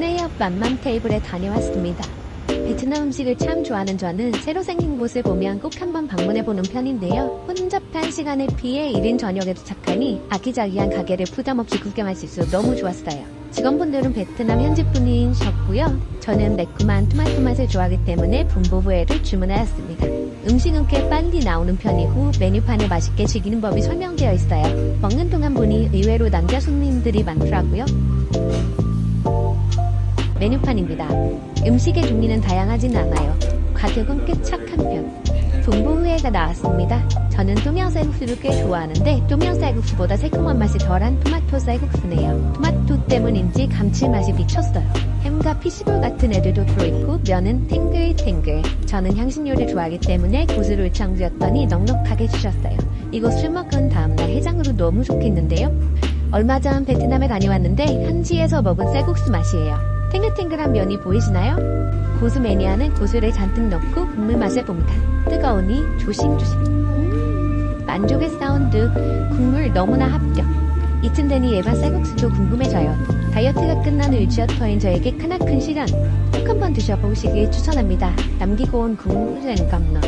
구내역 맘맘 테이블에 다녀왔습니다. 베트남 음식을 참 좋아하는 저는 새로 생긴 곳을 보면 꼭 한번 방문해보는 편인데요. 혼잡한 시간에 비해 1인 저녁에 도착하니 아기자기한 가게를 부담없이 구경할 수 있어 너무 좋았어요. 직원분들은 베트남 현지 분이셨고요. 저는 매콤한 토마토 맛을 좋아하기 때문에 분보부회를 주문하였습니다. 음식은 꽤 빨리 나오는 편이고 메뉴판에 맛있게 즐기는 법이 설명되어 있어요. 먹는 동안 보니 의외로 남자 손님들이 많더라고요. 메뉴판입니다. 음식의 종류는 다양하진 않아요. 가격은 꽤 착한 편. 분보회가 나왔습니다. 저는 동양쌀국수를 꽤 좋아하는데 동양쌀국수보다 새콤한 맛이 덜한 토마토 쌀국수네요. 토마토 때문인지 감칠맛이 미쳤어요. 햄과 피시볼 같은 애들도 들어있고 면은 탱글탱글. 저는 향신료를 좋아하기 때문에 고수를 창주였더니 넉넉하게 주셨어요. 이거 술 먹은 다음날 해장으로 너무 좋겠는데요? 얼마 전 베트남에 다녀왔는데 현지에서 먹은 쌀국수 맛이에요. 탱글탱글한 면이 보이시나요? 고수 매니아는 고수를 잔뜩 넣고 국물 맛을 봅니다. 뜨거우니 조심조심. 음, 만족의 사운드. 국물 너무나 합격. 이쯤 되니 일반 쌀국수도 궁금해져요. 다이어트가 끝난 일주어터인 저에게 크나큰 시련. 꼭 한번 드셔보시길 추천합니다. 남기고 온 국물은 감론.